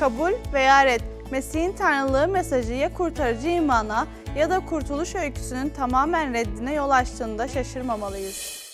Kabul veya red, Mesih'in tanrılığı mesajı ya kurtarıcı imana ya da kurtuluş öyküsünün tamamen reddine yol açtığında şaşırmamalıyız.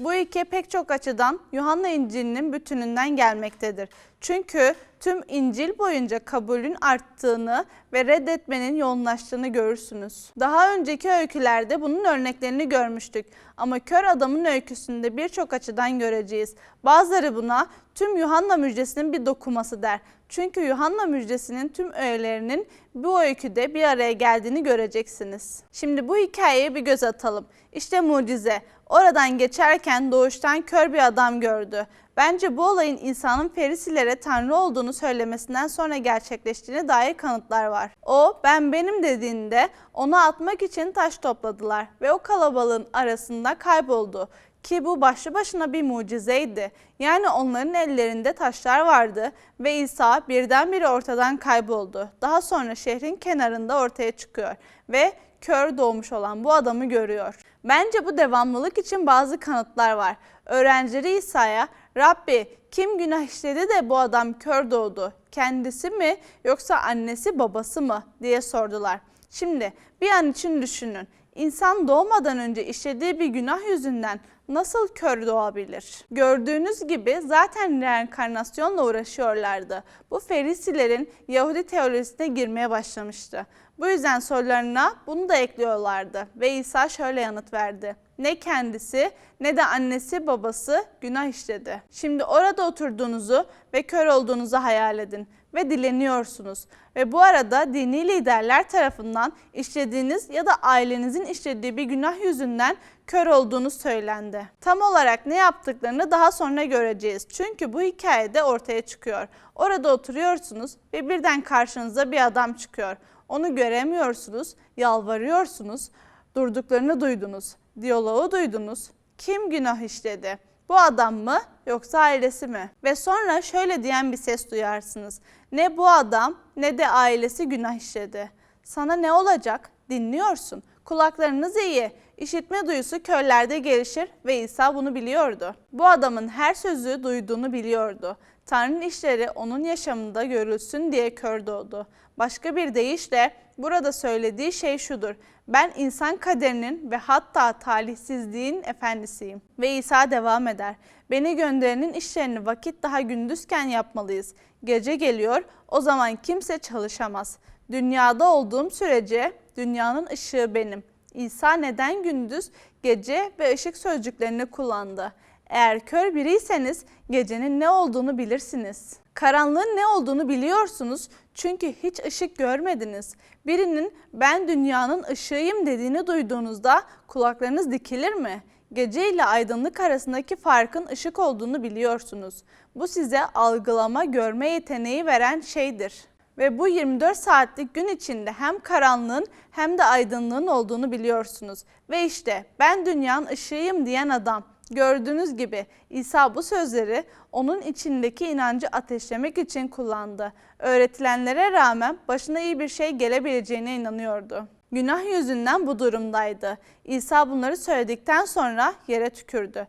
Bu ilke pek çok açıdan Yuhanna İncil'inin bütününden gelmektedir. Çünkü tüm İncil boyunca kabulün arttığını ve reddetmenin yoğunlaştığını görürsünüz. Daha önceki öykülerde bunun örneklerini görmüştük ama kör adamın öyküsünde birçok açıdan göreceğiz. Bazıları buna tüm Yuhanna müjdesinin bir dokuması der. Çünkü Yuhanna müjdesinin tüm öğelerinin bu öyküde bir araya geldiğini göreceksiniz. Şimdi bu hikayeye bir göz atalım. İşte mucize. Oradan geçerken doğuştan kör bir adam gördü. Bence bu olayın insanın Farisilere Tanrı olduğunu söylemesinden sonra gerçekleştiğine dair kanıtlar var. O ben benim dediğinde onu atmak için taş topladılar ve o kalabalığın arasında kayboldu. Ki bu başlı başına bir mucizeydi. Yani onların ellerinde taşlar vardı ve İsa birdenbire ortadan kayboldu. Daha sonra şehrin kenarında ortaya çıkıyor ve kör doğmuş olan bu adamı görüyor. Bence bu devamlılık için bazı kanıtlar var. Öğrencileri İsa'ya Rabbi kim günah işledi de bu adam kör doğdu? Kendisi mi yoksa annesi babası mı diye sordular. Şimdi bir an için düşünün. İnsan doğmadan önce işlediği bir günah yüzünden nasıl kör doğabilir? Gördüğünüz gibi zaten reenkarnasyonla uğraşıyorlardı. Bu Ferisilerin Yahudi teolojisine girmeye başlamıştı. Bu yüzden sorularına bunu da ekliyorlardı ve İsa şöyle yanıt verdi. Ne kendisi ne de annesi babası günah işledi. Şimdi orada oturduğunuzu ve kör olduğunuzu hayal edin ve dileniyorsunuz. Ve bu arada dini liderler tarafından işlediğiniz ya da ailenizin işlediği bir günah yüzünden kör olduğunuz söylendi. Tam olarak ne yaptıklarını daha sonra göreceğiz. Çünkü bu hikayede ortaya çıkıyor. Orada oturuyorsunuz ve birden karşınıza bir adam çıkıyor. Onu göremiyorsunuz, yalvarıyorsunuz, durduklarını duydunuz, diyaloğu duydunuz. Kim günah işledi? Bu adam mı yoksa ailesi mi? Ve sonra şöyle diyen bir ses duyarsınız. Ne bu adam ne de ailesi günah işledi. Sana ne olacak? Dinliyorsun. Kulaklarınız iyi. İşitme duyusu körlerde gelişir ve İsa bunu biliyordu. Bu adamın her sözü duyduğunu biliyordu. Tanrı'nın işleri onun yaşamında görülsün diye kör doğdu. Başka bir deyişle burada söylediği şey şudur. Ben insan kaderinin ve hatta talihsizliğin efendisiyim. Ve İsa devam eder. Beni gönderenin işlerini vakit daha gündüzken yapmalıyız. Gece geliyor, o zaman kimse çalışamaz. Dünyada olduğum sürece dünyanın ışığı benim. İsa neden gündüz, gece ve ışık sözcüklerini kullandı? Eğer kör biriyseniz gecenin ne olduğunu bilirsiniz. Karanlığın ne olduğunu biliyorsunuz çünkü hiç ışık görmediniz. Birinin ben dünyanın ışığıyım dediğini duyduğunuzda kulaklarınız dikilir mi? Gece ile aydınlık arasındaki farkın ışık olduğunu biliyorsunuz. Bu size algılama, görme yeteneği veren şeydir. Ve bu 24 saatlik gün içinde hem karanlığın hem de aydınlığın olduğunu biliyorsunuz. Ve işte ben dünyanın ışığıyım diyen adam. Gördüğünüz gibi İsa bu sözleri onun içindeki inancı ateşlemek için kullandı. Öğretilenlere rağmen başına iyi bir şey gelebileceğine inanıyordu. Günah yüzünden bu durumdaydı. İsa bunları söyledikten sonra yere tükürdü.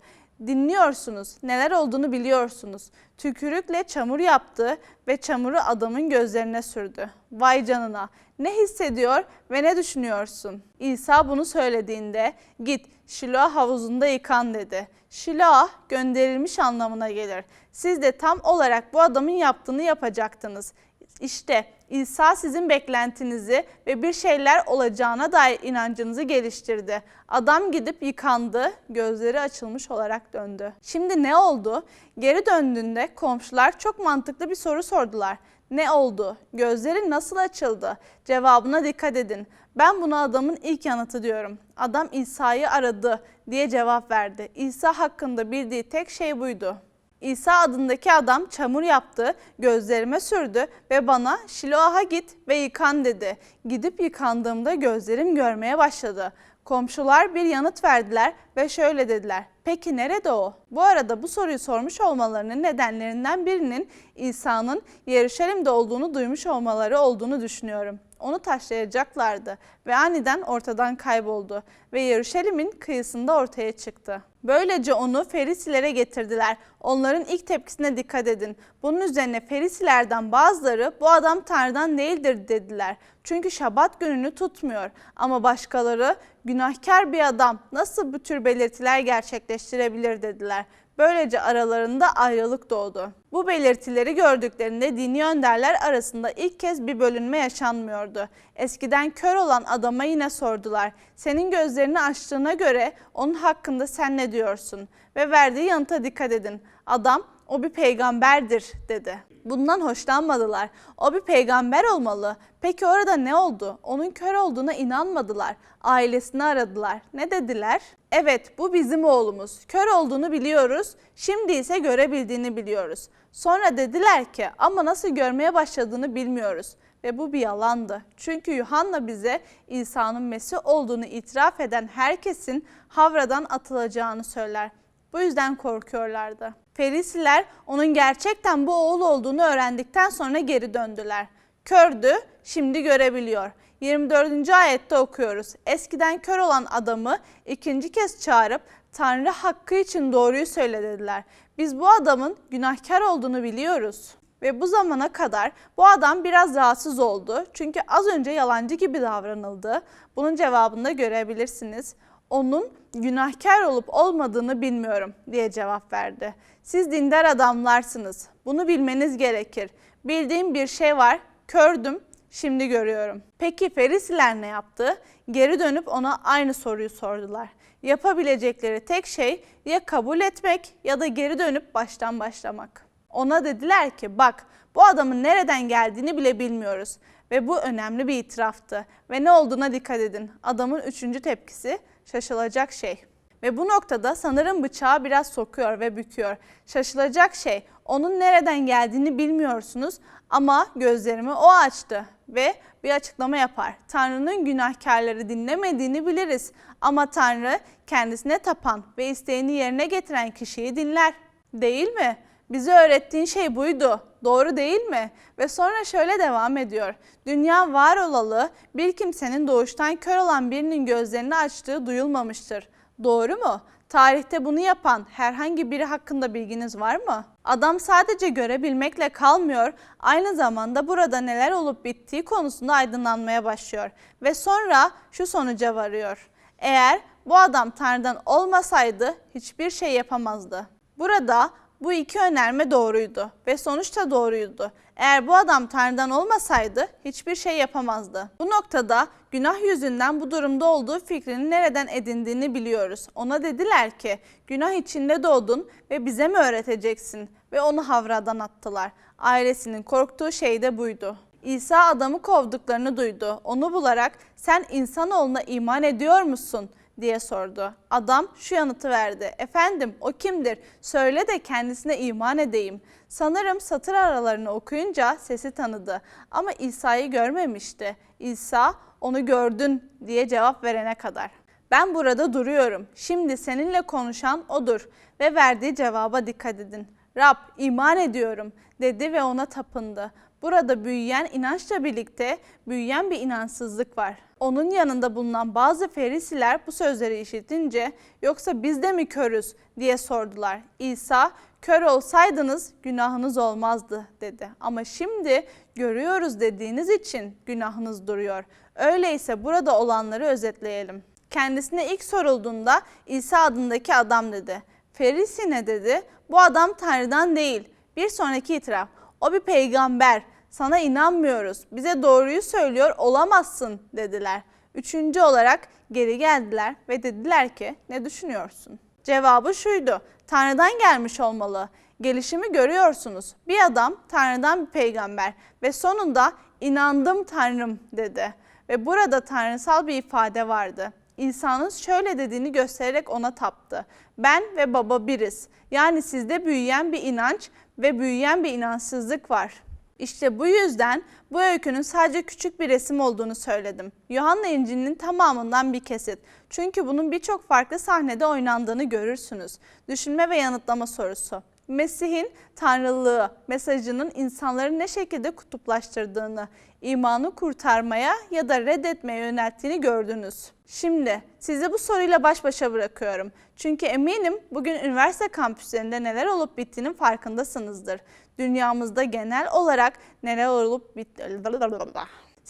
Dinliyorsunuz, neler olduğunu biliyorsunuz. Tükürükle çamur yaptı ve çamuru adamın gözlerine sürdü. Vay canına, ne hissediyor ve ne düşünüyorsun? İsa bunu söylediğinde git Şiloah havuzunda yıkan dedi. Şiloah gönderilmiş anlamına gelir. Siz de tam olarak bu adamın yaptığını yapacaktınız. İşte İsa sizin beklentinizi ve bir şeyler olacağına dair inancınızı geliştirdi. Adam gidip yıkandı, gözleri açılmış olarak döndü. Şimdi ne oldu? Geri döndüğünde komşular çok mantıklı bir soru sordular. Ne oldu? Gözleri nasıl açıldı? Cevabına dikkat edin. Ben buna adamın ilk yanıtı diyorum. Adam İsa'yı aradı diye cevap verdi. İsa hakkında bildiği tek şey buydu. İsa adındaki adam çamur yaptı, gözlerime sürdü ve bana Şiloah'a git ve yıkan dedi. Gidip yıkandığımda gözlerim görmeye başladı. Komşular bir yanıt verdiler ve şöyle dediler. Peki nerede o? Bu arada bu soruyu sormuş olmalarının nedenlerinden birinin İsa'nın Yeruşalim'de olduğunu duymuş olmaları olduğunu düşünüyorum. Onu taşlayacaklardı ve aniden ortadan kayboldu ve Yeruşalim'in kıyısında ortaya çıktı. Böylece onu Ferisilere getirdiler. Onların ilk tepkisine dikkat edin. Bunun üzerine Ferisilerden bazıları bu adam Tanrı'dan değildir dediler. Çünkü şabat gününü tutmuyor. Ama başkaları günahkar bir adam nasıl bu tür belirtiler gerçekleştirebilir dediler. Böylece aralarında ayrılık doğdu. Bu belirtileri gördüklerinde dini önderler arasında ilk kez bir bölünme yaşanmıyordu. Eskiden kör olan adama yine sordular. Senin gözlerini açtığına göre onun hakkında sen ne diyorsun? Ve verdiği yanıta dikkat edin. Adam o bir peygamberdir dedi. Bundan hoşlanmadılar. O bir peygamber olmalı. Peki orada ne oldu? Onun kör olduğuna inanmadılar. Ailesini aradılar. Ne dediler? Evet bu bizim oğlumuz. Kör olduğunu biliyoruz. Şimdi ise görebildiğini biliyoruz. Sonra dediler ki ama nasıl görmeye başladığını bilmiyoruz. Ve bu bir yalandı. Çünkü Yuhanna bize İsa'nın Mesih olduğunu itiraf eden herkesin havradan atılacağını söyler. Bu yüzden korkuyorlardı. Ferisiler onun gerçekten bu oğul olduğunu öğrendikten sonra geri döndüler. Kördü, şimdi görebiliyor. 24. ayette okuyoruz. Eskiden kör olan adamı ikinci kez çağırıp Tanrı hakkı için doğruyu söyle dediler. Biz bu adamın günahkar olduğunu biliyoruz. Ve bu zamana kadar bu adam biraz rahatsız oldu. Çünkü az önce yalancı gibi davranıldı. Bunun cevabını da görebilirsiniz. Onun günahkar olup olmadığını bilmiyorum diye cevap verdi. Siz dindar adamlarsınız. Bunu bilmeniz gerekir. Bildiğim bir şey var. Kördüm, şimdi görüyorum. Peki Ferisiler ne yaptı? Geri dönüp ona aynı soruyu sordular. Yapabilecekleri tek şey ya kabul etmek ya da geri dönüp baştan başlamak. Ona dediler ki bak bu adamın nereden geldiğini bile bilmiyoruz. Ve bu önemli bir itiraftı. Ve ne olduğuna dikkat edin. Adamın üçüncü tepkisi şaşılacak şey. Ve bu noktada sanırım bıçağı biraz sokuyor ve büküyor. Şaşılacak şey onun nereden geldiğini bilmiyorsunuz ama gözlerimi o açtı ve bir açıklama yapar. Tanrı'nın günahkarları dinlemediğini biliriz ama Tanrı kendisine tapan ve isteğini yerine getiren kişiyi dinler. Değil mi? Bize öğrettiğin şey buydu. Doğru değil mi? Ve sonra şöyle devam ediyor. Dünya var olalı bir kimsenin doğuştan kör olan birinin gözlerini açtığı duyulmamıştır. Doğru mu? Tarihte bunu yapan herhangi biri hakkında bilginiz var mı? Adam sadece görebilmekle kalmıyor, aynı zamanda burada neler olup bittiği konusunda aydınlanmaya başlıyor ve sonra şu sonuca varıyor. Eğer bu adam Tanrı'dan olmasaydı hiçbir şey yapamazdı. Burada bu iki önerme doğruydu ve sonuçta doğruydu. Eğer bu adam Tanrı'dan olmasaydı hiçbir şey yapamazdı. Bu noktada günah yüzünden bu durumda olduğu fikrini nereden edindiğini biliyoruz. Ona dediler ki günah içinde doğdun ve bize mi öğreteceksin? Ve onu havradan attılar. Ailesinin korktuğu şey de buydu. İsa adamı kovduklarını duydu. Onu bularak sen insanoğluna iman ediyor musun? Diye sordu. Adam şu yanıtı verdi. Efendim o kimdir? Söyle de kendisine iman edeyim. Sanırım satır aralarını okuyunca sesi tanıdı ama İsa'yı görmemişti. İsa onu gördün diye cevap verene kadar. Ben burada duruyorum. Şimdi seninle konuşan odur ve verdiği cevaba dikkat edin. Rab iman ediyorum dedi ve ona tapındı. Burada büyüyen inançla birlikte büyüyen bir inançsızlık var. Onun yanında bulunan bazı ferisiler bu sözleri işitince yoksa biz de mi körüz diye sordular. İsa kör olsaydınız günahınız olmazdı dedi. Ama şimdi görüyoruz dediğiniz için günahınız duruyor. Öyleyse burada olanları özetleyelim. Kendisine ilk sorulduğunda İsa adındaki adam dedi. Ferisi ne dedi? Bu adam Tanrı'dan değil. Bir sonraki itiraf. O bir peygamber. Sana inanmıyoruz. Bize doğruyu söylüyor olamazsın dediler. Üçüncü olarak geri geldiler ve dediler ki ne düşünüyorsun? Cevabı şuydu. Tanrı'dan gelmiş olmalı. Gelişimi görüyorsunuz. Bir adam Tanrı'dan bir peygamber ve sonunda inandım Tanrım dedi. Ve burada tanrısal bir ifade vardı. İsa'nın şöyle dediğini göstererek ona taptı. Ben ve baba biriz. Yani sizde büyüyen bir inanç ve büyüyen bir inançsızlık var. İşte bu yüzden bu öykünün sadece küçük bir resim olduğunu söyledim. Yuhanna İncil'inin tamamından bir kesit. Çünkü bunun birçok farklı sahnede oynandığını görürsünüz. Düşünme ve yanıtlama sorusu. Mesih'in tanrılığı mesajının insanları ne şekilde kutuplaştırdığını, imanı kurtarmaya ya da reddetmeye yönelttiğini gördünüz. Şimdi sizi bu soruyla baş başa bırakıyorum. Çünkü eminim bugün üniversite kampüslerinde neler olup bittiğinin farkındasınızdır. Dünyamızda genel olarak neler olup bittiğini...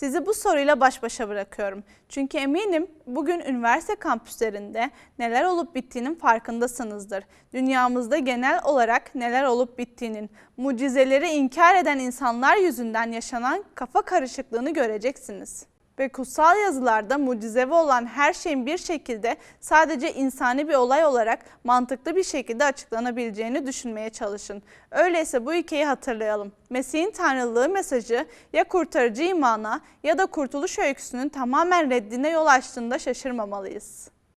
Sizi bu soruyla baş başa bırakıyorum. Çünkü eminim bugün üniversite kampüslerinde neler olup bittiğinin farkındasınızdır. Dünyamızda genel olarak neler olup bittiğinin, mucizeleri inkar eden insanlar yüzünden yaşanan kafa karışıklığını göreceksiniz. Ve kutsal yazılarda mucizevi olan her şeyin bir şekilde sadece insani bir olay olarak mantıklı bir şekilde açıklanabileceğini düşünmeye çalışın. Öyleyse bu ilkeyi hatırlayalım. Mesih'in tanrılığı mesajı ya kurtarıcı imana ya da kurtuluş öyküsünün tamamen reddine yol açtığında şaşırmamalıyız.